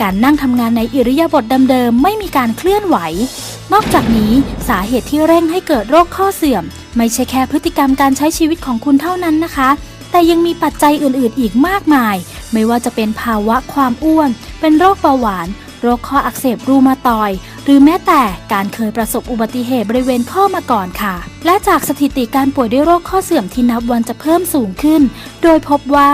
การนั่งทำงานในอิริยาบถเดิมๆไม่มีการเคลื่อนไหว นอกจากนี้สาเหตุที่เร่งให้เกิดโรคข้อเสื่อม ไม่ใช่แค่พฤติกรรมการใช้ชีวิตของคุณเท่านั้นนะคะ แต่ยังมีปัจจัยอื่นๆ อีกมากมาย ไม่ว่าจะเป็นภาวะความอ้วน เป็นโรคเบาหวาน โรคข้ออักเสบรูมาตอยหรือแม้แต่การเคยประสบอุบัติเหตุบริเวณข้อมาก่อนค่ะ และจากสถิติการป่วยด้วยโรคข้อเสื่อมที่นับวันจะเพิ่มสูงขึ้น โดยพบว่า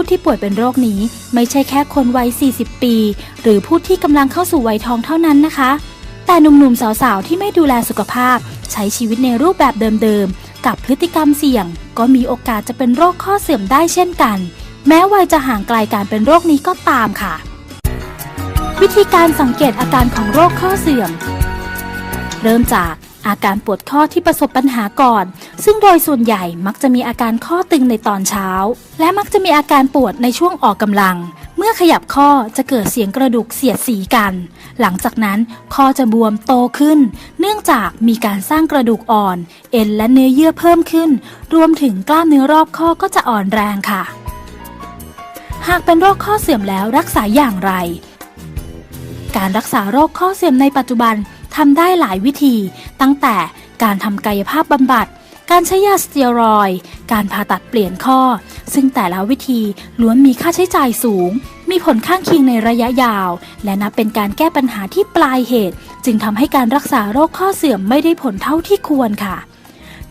ผู้ที่ป่วยเป็นโรคนี้ ไม่ใช่แค่คนวัย 40 ปี หรือผู้ที่กำลังเข้าสู่วัยทองเท่านั้นนะคะ แต่หนุ่มๆ สาวๆ ที่ไม่ดูแลสุขภาพ ใช้ชีวิตในรูปแบบเดิมๆ กับพฤติกรรมเสี่ยง ก็มีโอกาสจะเป็นโรคข้อเสื่อมได้เช่นกัน แม้วัยจะห่างไกลการเป็นโรคนี้ก็ตามค่ะ วิธีการสังเกตอาการของโรคข้อเสื่อม เริ่มจาก อาการปวดข้อที่ประสบปัญหาก่อน ซึ่งโดยส่วนใหญ่มักจะมีอาการข้อตึงในตอนเช้า และมักจะมีอาการปวดในช่วงออกกำลัง เมื่อขยับข้อจะเกิดเสียงกระดูกเสียดสีกัน หลังจากนั้นข้อจะบวมโตขึ้น เนื่องจากมีการสร้างกระดูกอ่อน เอ็นและเนื้อเยื่อเพิ่มขึ้น รวมถึงกล้ามเนื้อรอบข้อก็จะอ่อนแรงค่ะ หากเป็นโรคข้อเสื่อมแล้วรักษาอย่างไรการรักษาโรคข้อเสื่อมในปัจจุบัน ทำได้หลายวิธี ตั้งแต่การทำกายภาพบำบัด การใช้ยาสเตียรอยด์การผ่าตัดเปลี่ยนข้อ ซึ่งแต่ละวิธีล้วนมีค่าใช้จ่ายสูง มีผลข้างเคียงในระยะยาว และนับเป็นการแก้ปัญหาที่ปลายเหตุ จึงทำให้การรักษาโรคข้อเสื่อมไม่ได้ผลเท่าที่ควรค่ะ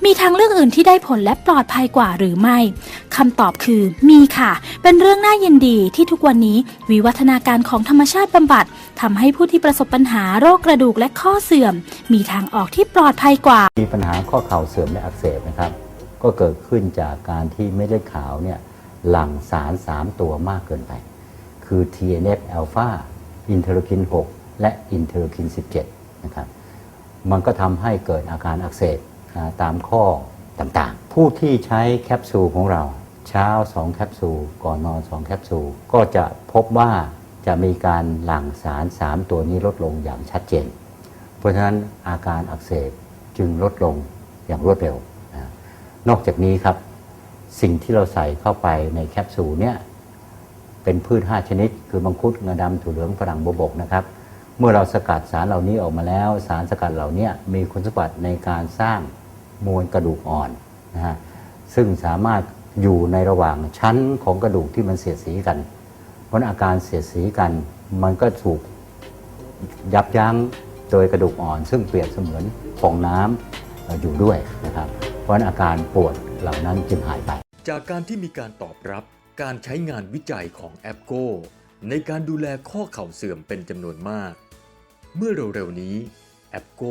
มีทางเลือกอื่นที่ได้ผลและปลอดภัยกว่าหรือไม่คำตอบคือ มีค่ะ เป็นเรื่องน่ายินดีที่ทุกวันนี้วิวัฒนาการของธรรมชาติบำบัดทำให้ผู้ที่ประสบปัญหาโรคกระดูกและข้อเสื่อม มีทางออกที่ปลอดภัยกว่า มีปัญหาข้อเข่าเสื่อมและอักเสบนะครับ ก็เกิดขึ้นจากการที่เม็ดเลือดขาวเนี่ยหลั่งสาร 3 ตัวมากเกินไป คือ TNF อ l p h a อินเทอร์คิน 6 และอินเทอร์คิน 17 นะครับ มันก็ทำให้เกิดอาการอักเสบ ตามข้อต่างๆ ผู้ที่ใช้แคปซูลของเรา เช้า 2 แคปซูล ก่อนนอน 2 แคปซูล ก็จะพบว่าจะมีการหลั่งสาร 3 ตัวนี้ลดลงอย่างชัดเจน เพราะฉะนั้นอาการอักเสบจึงลดลงอย่างรวดเร็ว นอกจากนี้ครับ สิ่งที่เราใส่เข้าไปในแคปซูลเนี่ยเป็นพืช 5 ชนิด คือมังคุดงาดำถั่วเหลืองฝรั่งบวบกนะครับ เมื่อเราสกัดสารเหล่านี้ออกมาแล้ว สารสกัดเหล่านี้มีคุณสมบัติในการสร้าง มวลกระดูกอ่อนนะฮะซึ่งสามารถอยู่ในระหว่างชั้นของกระดูกที่มันเสียดสีกันเพราะอาการเสียดสีกัน มันก็ถูกยับยั้งโดยกระดูกอ่อน ซึ่งเปรียบเสมือนฟองน้ำเอ่ออยู่ด้วยนะครับ เพราะอาการปวดเหล่านั้นจึงหายไป จากการที่มีการตอบรับการใช้งานวิจัยของแอปโกในการดูแลข้อเข่าเสื่อมเป็นจำนวนมาก เมื่อเร็วๆนี้แอปโก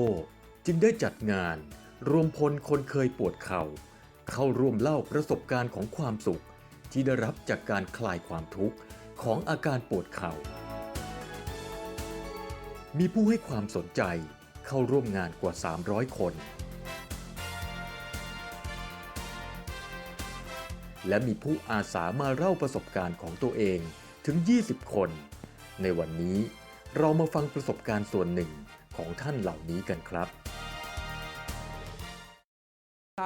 จึงได้จัดงาน รวมพลคนเคยปวดเข่า เข้าร่วมเล่าประสบการณ์ของความสุข ที่ได้รับจากการคลายความทุกข์ของอาการปวดเข่า มีผู้ให้ความสนใจเข้าร่วมงานกว่า 300 คน และมีผู้อาสามาเล่าประสบการณ์ของตัวเองถึง 20 คน ในวันนี้เรามาฟังประสบการณ์ส่วนหนึ่งของท่านเหล่านี้กันครับ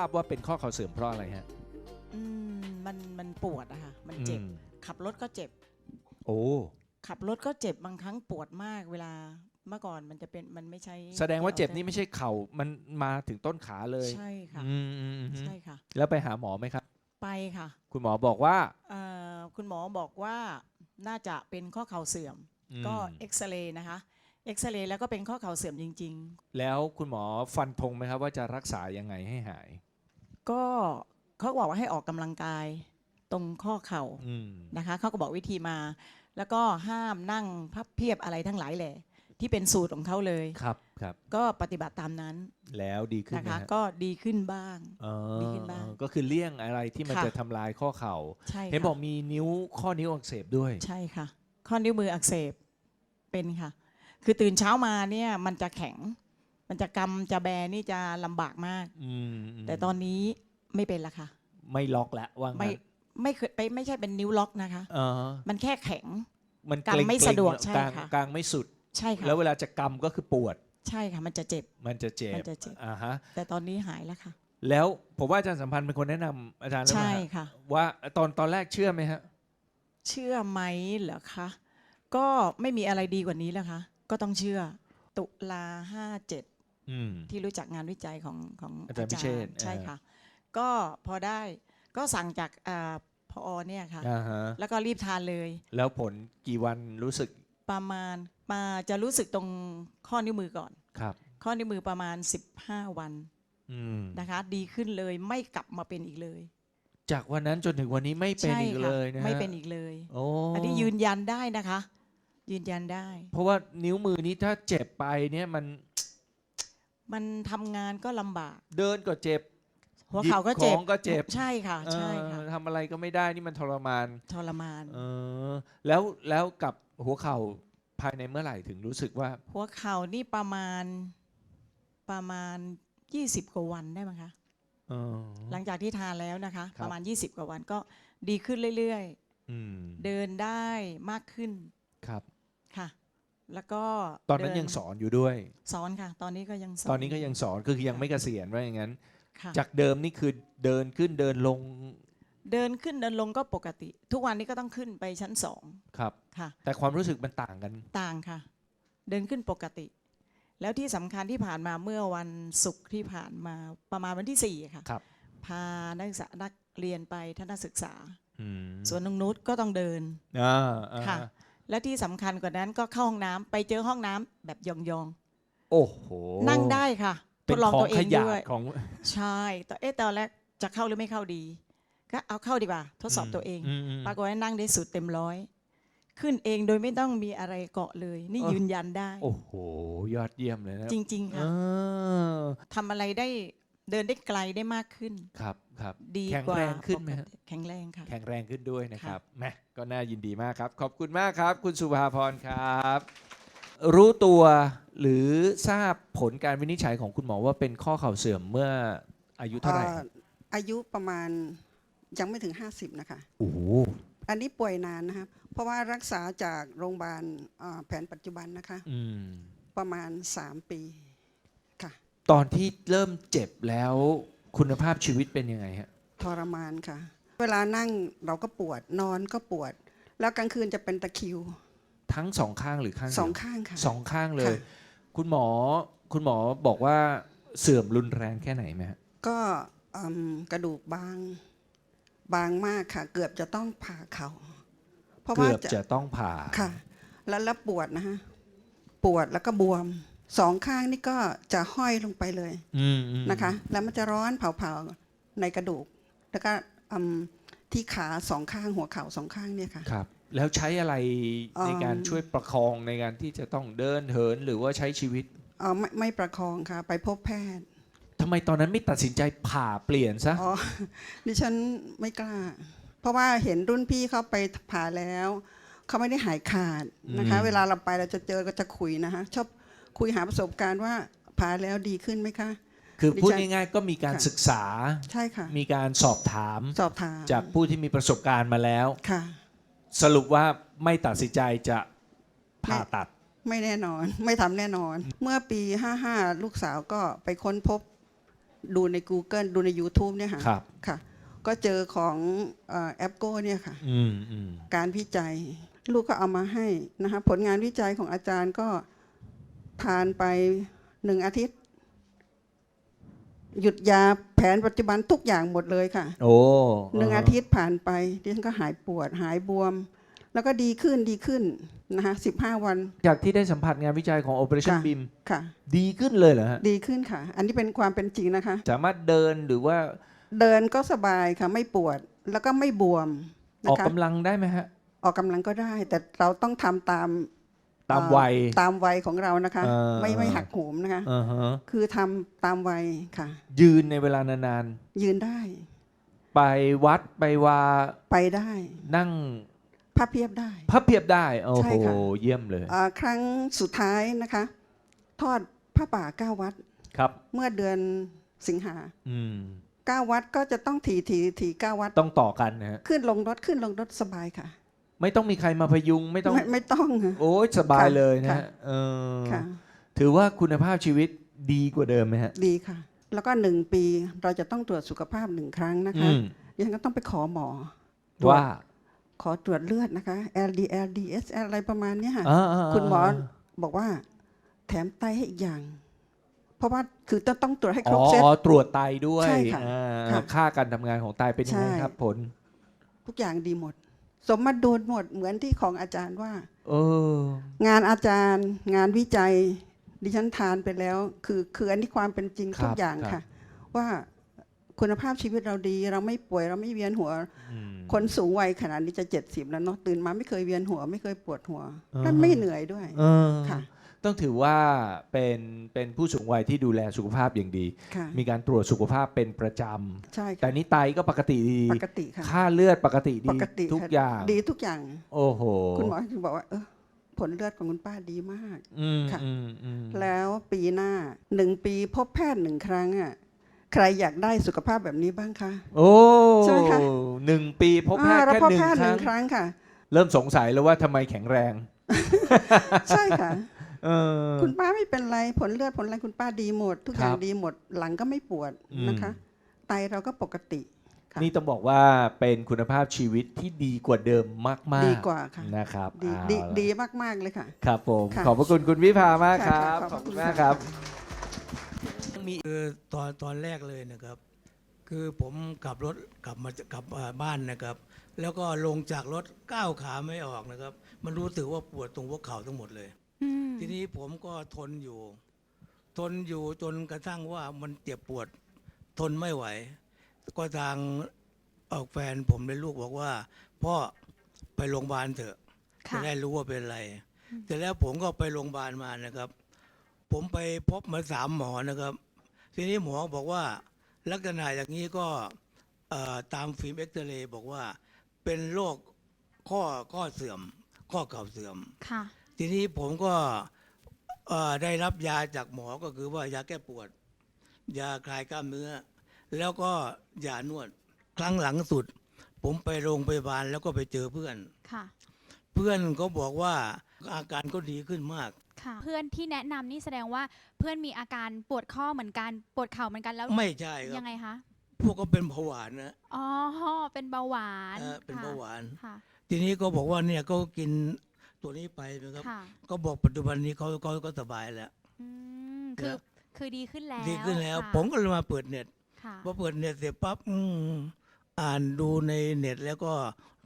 ราบว่าเป็นข้อเข่าเสื่อมเพราะอะไรฮะ อืมมันมันปวดอะค่ะมันเจ็บ อืม ขับรถก็เจ็บ โอ้ ขับรถก็เจ็บบางครั้งปวดมากเวลาเมื่อก่อนมันจะเป็นมันไม่ใช่แสดงว่าเจ็บนี่ไม่ใช่เข่ามันมาถึงต้นขาเลยใช่ค่ะ อืมอืมอืมใช่ค่ะ แล้วไปหาหมอไหมครับ ไปค่ะคุณหมอบอกว่าเอ่อคุณหมอบอกว่าน่าจะเป็นข้อเข่าเสื่อม อืมก็เอ็กซเรย์นะคะเอ็กซเรย์แล้วก็เป็นข้อเข่าเสื่อมจริง แล้วคุณหมอฟันธงไหมครับว่าจะรักษายังไงให้หายๆ ก็เขาบอกว่าให้ออกกำลังกายตรงข้อเข่าอืมนะคะเขาก็บอกวิธีมา แล้วก็ห้ามนั่งพับเพียบอะไรทั้งหลายแหละที่เป็นสูตรของเขาเลย ครับครับ ก็ปฏิบัติตามนั้นแล้วดีขึ้นนะไหมคะ ฮะก็ดีขึ้นบ้าง อ๋อดีขึ้นบ้างก็คือเลี่ยงอะไรที่มันค่ะ จะทำลายข้อเข่า ใช่เห็นค่ะบอกมีนิ้วข้อนิ้วอักเสบด้วย ใช่ค่ะ ข้อนิ้วมืออักเสบเป็นค่ะ คือตื่นเช้ามาเนี่ยมันจะแข็ง มันจะกำจะแบนี่จะลำบากมาก อืมมแต่ตอนนี้ไม่เป็นละค่ะ ไม่ล็อกแล้วว่างั้นไม่ไม่เคยไปไม่ใช่เป็นนิ้วล็อกนะคะเออมันแค่แข็ง มันกางเร็ๆไม่สะดวกเนอใช่กลางค่ะ กลางไม่สุด ใช่ค่ะแล้วเวลาจะกำก็คือปวด ใช่ค่ะ มันจะเจ็บ มันจะเจ็บมันจะเจ็บ อ่าฮะ แต่ตอนนี้หายแล้วค่ะ แล้วผมว่าอาจารย์สัมพันธ์เป็นคนแนะนำอาจารย์แล้วใช่มั้ยฮะค่ะ ว่าตอนตอนแรกเชื่อไหมฮะ เชื่อไหมเหรอคะ ก็ไม่มีอะไรดีกว่านี้แล้วคะก็ต้องเชื่อ ตุลาห้าเจ็ดอืม ที่รู้จักงานวิจัยของของอาจารย์พิเชษฐ์ใช่เออค่ะ ก็พอได้ก็สั่งจากอ่าพอเนี่ยค่ะ อ่าฮะแล้วก็รีบทานเลย แล้วผลกี่วันรู้สึกประมาณมาจะรู้สึกตรงข้อนิ้วมือก่อน ครับ ข้อนิ้วมือประมาณ 15 วันอืม นะคะ ดีขึ้นเลยไม่กลับมาเป็นอีกเลยจากวันนั้นจนถึงวันนี้ไม่เป็นใช่อีกค่ะเลยนะฮะไม่เป็นอีกเลย โอ้อันนี้ยืนยันได้นะคะ ยืนยันได้ เพราะว่านิ้วมือนี้ถ้าเจ็บไปเนี่ยมัน มันทำงานก็ลำบาก เดินก็เจ็บหัวเข่าก็เจ็บหยิบของก็เจ็บใช่ค่ะ ใช่ค่ะเออทำอะไรก็ไม่ได้นี่มันทรมานทรมาน เออแล้วแล้วกับหัวเข่าภายในเมื่อไหร่ถึงรู้สึกว่า หัวเข่านี่ประมาณประมาณ 20 กว่าวันได้ไหมคะ เออ หลังจากที่ทานแล้วนะคะ ครับ ประมาณ 20 กว่าวันก็ดีขึ้นเรื่อยอืมๆ เดินได้มากขึ้นครับ ค่ะ แล้วก็ตอนนั้นเดิยังสอนอยู่ด้วย สอนค่ะ ตอนนี้ก็ยังสอนตอนนี้ก็ยังสอนก็คือยังไม่เกษียณว่าอย่างนั้น ค่ะจากเดิมนี่คือเดินขึ้นเดินลงเดินขึ้นเดินลงก็ปกติ ทุกวันนี้ก็ต้องขึ้นไปชั้นสองครับ ค่ะ แต่ความรู้สึกมันต่างกัน ต่างค่ะ เดินขึ้นปกติ แล้วที่สำคัญที่ผ่านมาเมื่อวันศุกร์ที่ผ่านมาประมาณวันที่สี่ค่ะ ครับ พานักศึกษานักเรียนไปทัศนศึกษา อืมส่วนนงนุชก็ต้องเดิน อ่าอ่าค่ะ และที่สำคัญกว่านั้นก็เข้าห้องน้ำไปเจอห้องน้ำแบบยองโอ้โหๆ นั่งได้ค่ะ ทเป็นดลองของตัวเอขงยะด้วย ของ ใช่แต่เอ๊ะตอนแรกจะเข้าหรือไม่เข้าดี ก็เอาเข้าดีกว่า ทดสอบตัวเอง มม ปรากฏว่านั่งได้สุดเต็มร้อย ขึ้นเองโดยไม่ต้องมีอะไรเกาะเลย นี่เออ ยืนยันได้ โอ้โห ยอดเยี่ยมเลยนะจริงๆเอค่ะอทำอะไรได้ เดินได้ไกลได้มากขึ้น ครับครับดีแข็งกว่าแรงขึ้นไหมปกฮะติแข็งแรงค่ะ แข็งแรงขึ้นด้วยนะคค่ะรับแหมก็น่ายินดีมากครับ ขอบคุณมากครับ คุณสุภาพรครับ รู้ตัวหรือทราบผลการวินิจฉัยของคุณหมอว่าเป็นข้อเข่าเสื่อมเมื่ออายุเท่าไหร่อ่ออายุประมาณยังไม่ถึง 50 นะคะ โอ้โหอันนี้ป่วยนานนะครับ เพราะว่ารักษาจากโรงพยาบาลอ่าแผนปัจจุบันนะคะ อืมประมาณ 3 ปีค่ะ ตอนที่เริ่มเจ็บแล้วคุณภาพชีวิตเป็นยังไงฮะ ทรมานค่ะ เวลานั่งเราก็ปวดนอนก็ปวด แล้วกลางคืนจะเป็นตะคริวทั้งสองข้างหรือข้างเดียวสองข้างค่ะ สองข้างเลย ค่ะ คุณหมอคุณหมอบอกว่าเสื่อมรุนแรงแค่ไหนไหมฮะก็อืมกระดูกบาง บางมากค่ะ เกือบจะต้องผ่าเขา่าเพราะว่าเกือบจะจะต้องผ่า ค่ะ แล้วแล้วปวดนะฮะ ปวดแล้วก็บวม สองข้างนี่ก็จะห้อยลงไปเลยอืมอืมนะคะ แล้วมันจะร้อนเผาๆในกระดูก แล้วก็อืมที่ขาสองข้างหัวเข่าสองข้างเนี่ยค่ะ ครับ แล้วใช้อะไรอืมในการช่วยประคองในการที่จะต้องเดินเหินหรือว่าใช้ชีวิตเออไม่ไม่ประคองค่ะ ไปพบแพทย์ทำไมตอนนั้นไม่ตัดสินใจผ่าเปลี่ยนซะอ๋อ ดิฉันไม่กล้า เพราะว่าเห็นรุ่นพี่เขาไปผ่าแล้ว เขาไม่ได้หายขาดนะคะอืมเวลาเราไปเราจะเจอก็จะคุยนะคะชอบ คุยหาประสบการณ์ว่าผ่าแล้วดีขึ้นไหมคะ คือดิฉันพูดง่ายๆก็มีการค่ะศึกษา ใช่ค่ะ มีการสอบถามสอบถามจากผู้ที่มีประสบการณ์มาแล้ว ค่ะ สรุปว่าไม่ตัดสินใจจะผ่าตัด ไม่แน่นอน ไม่ทำแน่นอน เมื่อปี 55 ลูกสาวก็ไปค้นพบดูใน Google ดูใน YouTube เนี่ยค่ะครับ ค่ะ ก็เจอของเอ่อแอปโก้เนี่ยค่ะ อืมอืมการวิจัย ลูกก็เอามาให้นะคะผลงานวิจัยของอาจารย์ก็ ทานไปหนึ่งอาทิตย์ หยุดยาแผนปัจจุบันทุกอย่างหมดเลยค่ะ โอ้หนึ่งอาทิตย์ผ่านไปดิฉันก็หายปวดหายบวม แล้วก็ดีขึ้นดีขึ้นนะคะสิบห้าวัน จากที่ได้สัมผัสงานวิจัยของ Operation ค่ะ BIM ค่ะ ดีขึ้นเลยเหรอฮะ ดีขึ้นค่ะ อันนี้เป็นความเป็นจริงนะคะ สามารถเดินหรือว่าเดินก็สบายค่ะไม่ปวดแล้วก็ไม่บวมอนะอกคะกำลังได้ไหมฮะ ออกกำลังก็ได้ แต่เราต้องทำตาม ตามเอ่อวัย ตามวัยของเรานะคะเออไม่ไม่หักโหมนะคะ อ่าฮะคือทำตามวัยค่ะ ยืนในเวลานานยืนได้ๆ ไปวัดไปวาไปได้นั่งพับเพียบได้ พับเพียบได้ โอ้ใช่โห ค่ะ เยี่ยมเลยอ่าครั้งสุดท้ายนะคะ ทอดผ้าป่าเก้าวัด ครับ เมื่อเดือนสิงหาอืม เก้าวัดก็จะต้องถีถีถีเก้าวัด ต้องต่อกันนะฮะขึ้นลงรถขึ้นลงรถสบายค่ะ ไม่ต้องมีใครมาพยุงไม่ต้อง ไม่ไม่ต้องค่ะ โอ้ยสบายค่ะเลยนะค่ะ ฮะเออค่ะ ถือว่าคุณภาพชีวิตดีกว่าเดิมไหมฮะดีค่ะ แล้วก็หนึ่งปีเราจะต้องตรวจสุขภาพหนึ่งครั้งนะอืคะมยังก็ต้องไปขอหมอ ตรวจ ว่าขอตรวจเลือดนะคะ LDL DSL อะไรประมาณเนี้ยค่ะ อ่าๆๆคุณหมอบอกว่าแถมไตให้อีกอย่าง เพราะว่าคือต้องต้องตรวจให้ครบอ๋อเซตตรวจไตด้วยใช่ค่ะอ่าค่ะค่าการทำงานของไตเป็นยังไงใช่ ครับผล ทุกอย่างดีหมด สมมาดูลหมดเหมือนที่ของอาจารย์ว่าเอองานอาจารย์งานวิจัย ดิฉันทานไปแล้ว คือคืออันนี้ความเป็นจริงครับทุกอย่างครับค่ะ ว่าคุณภาพชีวิตเราดี เราไม่ป่วยเราไม่เวียนหัวอืมคนสูงวัยขนาดนี้จะเจ็ดสิบแล้วเนาะตื่นมาไม่เคยเวียนหัว ไม่เคยปวดหัวอ่าและไม่เหนื่อยด้วยเออค่ะ ต้องถือว่าเป็นเป็นผู้สูงวัยที่ดูแลสุขภาพอย่างดี ค่ะ มีการตรวจสุขภาพเป็นประจใช่ำแต่ค่ะนี่ไตก็ปกติดี ปกติค่ะ ค่าเลือดปกติปดีกติทุกค่ะอย่าง ดีทุกอย่าง โอ้โหคุณหมอถึงบอกว่าเออผลเลือดของคุณป้าดีมาก อืมค่ะ อืมอืมแล้วปีหน้าหนึ่งปีพบแพทย์หนึ่งครั้งอะใครอยากได้สุขภาพแบบนี้บ้างคะ โอ้ใช่ไหมคะ หนึ่งปีพบแพทย์อ่าเราแค่พบหนึ่งแพทย์คหรั้นึ่งง ครั้งค่ะ เริ่มสงสัยแล้วว่าทำไมแข็งแรง ใช่ค่ะ เออ คุณป้าไม่เป็นไรผลเลือดผลอะไรคุณป้าดีหมด ทุกอย่างครับดีหมดหลังก็ไม่ปวดอืม นะคะ ไตเราก็ปกติ ค่ะ นี่ต้องบอกว่าเป็นคุณภาพชีวิตที่ดีกว่าเดิมมากๆดีกว่าค่ะ นะครับดีเอาดีละดีมาก ๆ เลยค่ะ ครับผม ค่ะขอบพระคุณคุณวิภามากคค่ะรับค่ะขขออบบคุคุณณมากค่ะ ครับ คือตอนตอนแรกเลยนะครับ คือผมขับรถกลับมาจากกลับอ่าบ้านนะครับ แล้วก็ลงจากรถก้าวขาไม่ออกนะครับ มันรู้สึกว่าปวดตรงหัวเข่าทั้งหมดเลย ทีนี้ผมก็ทนอยู่ ทนอยู่จนกระทั่งว่ามันเจ็บปวด ทนไม่ไหว ก็ทางออกแฟนผมเลยลูกบอกว่าพ่อไปโรงพยาบาลเถอะจะได้รู้ว่าเป็นอะไรแต่แล้วผมก็ไปโรงพยาบาลมานะครับ ผมไปพบมาสามหมอนะครับ ทีนี้หมอบอกว่าลักษณะอย่างนี้ก็เอ่อตามฟิล์มเอ็กซเรย์บอกว่าเป็นโรคข้อข้อเสื่อม ข้อเข่าเสื่อมค่ะ ทีนี้ผมก็เอ่อได้รับยาจากหมอก็คือว่ายาแก้ปวด ยาคลายกล้ามเนื้อ แล้วก็ยานวดครั้งหลังสุด ผมไปโรงพยาบาลแล้วก็ไปเจอเพื่อนค่ะ เพื่อนก็บอกว่าอาการก็ดีขึ้นมากค่ะ เพื่อนที่แนะนำนี่แสดงว่าเพื่อนมีอาการปวดข้อเหมือนกันปวดเข่าเหมือนกันแล้วไม่ใช่ครัยับงไงคะพวกก็เป็นเบาหวานนะอ๋อเป็นเบาหวานเออเป็นค่ะเบาหวานค่ะทีนี้ก็บอกว่าเนี่ยก็กิน ตัวนี้ไปนะครับ ค่ะก็บอกปัจจุบันนี้เขาเขาก็สบายแล้ว อืมคือนะคือดีขึ้นแล้วดีขึ้นแล้ว ค่ะผมก็เลยมาเปิดเน็ตค่ะพอเปิดเน็ตเสร็จปั๊บอืมอ่านดูในเน็ตแล้วก็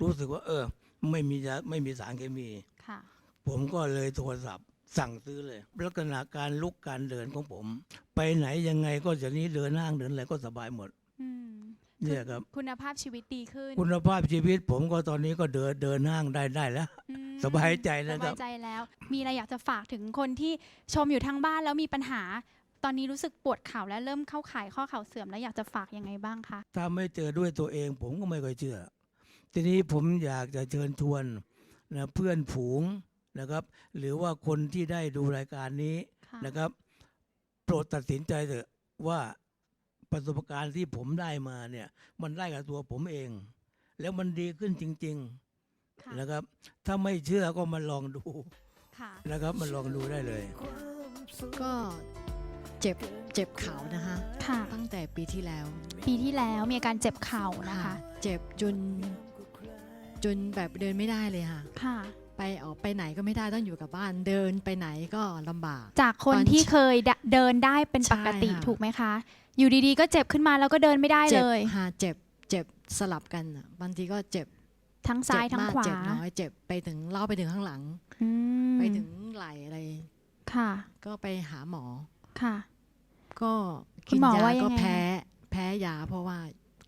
รู้สึกว่า เออ ไม่มียาไม่มีสารเคมี ค่ะ ผมก็เลยโทรศัพท์สั่งซื้อเลย ลักษณะการลุกการเดินของผม ไปไหนยังไงก็จะนี้เดินห้างเดินอะไรก็สบายหมด อืมเนี่ยครับ คุณภาพชีวิตดีขึ้นคุณภาพชีวิตผมก็ตอนนี้ก็เดินเดินห้างได้ได้แล้ว อืม สบายใจสนะคบารัยบใจแล้ว มีอะไรอยากจะฝากถึงคนที่ชมอยู่ทางบ้านแล้วมีปัญหา ตอนนี้รู้สึกปวดเข่าและเริ่มเข้าข่ายข้อเข่าเสื่อมแล้วอยากจะฝากยังไงบ้างคะ ถ้าไม่เจอด้วยตัวเอง ผมก็ไม่ค่อยเชื่อ ทีนี้ผมอยากจะเชิญชวนนะเพื่อนผูงนะครับ หรือว่าคนที่ได้ดูรายการนี้ค่ะ นะครับ โปรดตัดสินใจเถอะว่าประสบการณ์ที่ผมได้มาเนี่ย มันได้กับตัวผมเอง แล้วมันดีขึ้นจริง ค่ะๆนะครับ ถ้าไม่เชื่อก็มาลองดูค่ะ นะครับมาลองดูได้เลย ก็เจ็บเจ็บเข่านะคะ ค่ะ ตั้งแต่ปีที่แล้วปีที่แล้วมีอาการเจ็บเข่านะคะ เจ็บจนจนแบบเดินไม่ได้เลยค่ะ ค่ะ ไปออกไปไหนก็ไม่ได้ต้องอยู่กับบ้าน เดินไปไหนก็ลำบาก จากคนตอนที่เคยเดเดินได้เป็นปกติใช่ค่ะ ถูกไหมคะ อยู่ดีๆ ก็เจ็บขึ้นมาแล้วก็เดินไม่ได้เจ็เลบยค่ะเจ็บเจ็บสลับกันอะบางทีก็เจ็บ ทั้งซ้ายเจ็บทั้งมากขวาเจ็บน้อยเจ็บไปถึงเล่าไปถึงข้างหลังอืมไปถึงไหลอะไรค่ะ ก็ไปหาหมอค่ะ ก็คุกิณนหมอยาว่ายังก็ไงแพ้ แพ้ยาเพราะว่า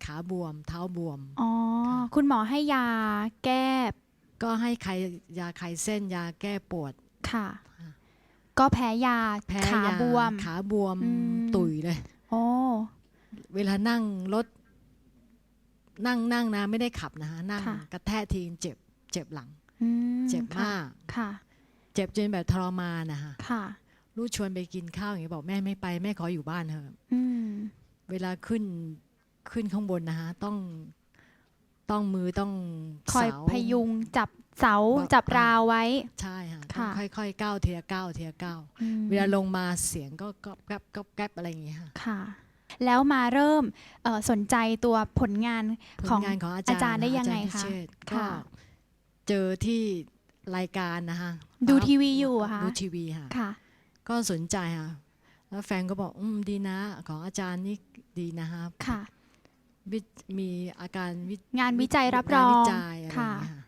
ขาบวม เท้าบวมอ๋อคุณหมอให้ยาแก้ ก็ให้ใครยาไขเส้นยาแก้ปวดค่ะค่ะก็แพ้ยาแพ้ขายาบวม ขาบวมอืมตุยเลยโอ้เวลานั่งรถ นั่งนั่งนะไม่ได้ขับนะฮะนั่งค่ะ กระแทกทีเจ็บเจ็บหลัง อืมเจ็บค่ะมาก ค่ะ เจ็บจนแบบทรมานนะฮะค่ะ ลูกชวนไปกินข้าวอย่างนี้บอกแม่ไม่ไปแม่ขออยู่บ้านเถอะอืม เวลาขึ้นขึ้นข้างบนนะฮะต้องต้องมือต้องคอยเสา พยุงจับเสาว่าจับราวไว้ ใช่ฮะต้องค่ะ ค่อยๆก้าวทีละก้าวทีละก้าวอืมเวลาลงมาเสียงก็ก๊อบแก๊บก๊อบแก๊บอะไรอย่างเงี้ยค่ะ ค่ะ แล้วมาเริ่มเอ่อสนใจตัวผลงานผลของงานของอาอาจารย์จารย์ได้ยังไงอาจารคะพิเชษฐ์ก็ค่ะเจอที่รายการนะฮะดูปั๊บทีวีอยู่เหรอคะดูทีวีค่ะค่ะ ก็สนใจค่ะแล้วแฟนก็บอกอืมดีนะ ของอาจารย์นี่ดีนะฮะค่ะวิมีอาการวิงานวิจัยรับรองงานวิจัยอะไรอย่างค่ะเงี้ยค่ะ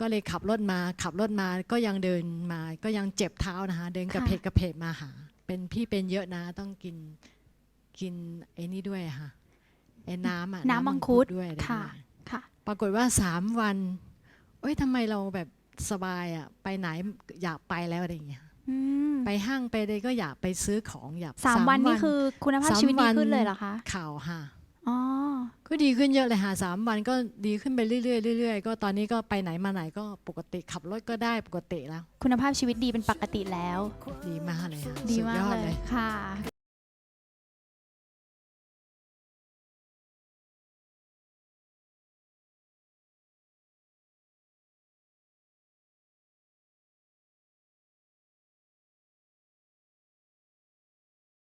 ก็เลยขับรถมา ขับรถมาก็ยังเดินมา ก็ยังเจ็บเท้านะคะ เดินกระเพกกระเพกมาหา เป็นพี่เป็นเยอะนะต้องกิน กินไอ้นี่ด้วยอะค่ะไอ้น้ำอะน้ำมังคุดด้วยอะไรค่ะด้วยค่ะ ปรากฏว่าสามวันเอ้ยทำไมเราแบบสบายอะไปไหนอยากไปแล้วอะไรอย่างเงี้ยอืมไปห้างไปเลยก็อยากไปซื้อของอยากสามวันนี่คือคุณภาพสามชีวิตดีวันขึ้นเลยเหรอคะข่าวค่ะ อ๋อก็ดีขึ้นเยอะเลยค่ะสามวันก็ดีขึ้นไปเรื่อยๆเรื่อยๆก็ตอนนี้ก็ไปไหนมาไหนก็ปกติขับรถก็ได้ปกติแล้ว คุณภาพชีวิตดีเป็นปกติแล้ว ดีมากเลยค่ะดีสุมากยอเลยเลยค่ะ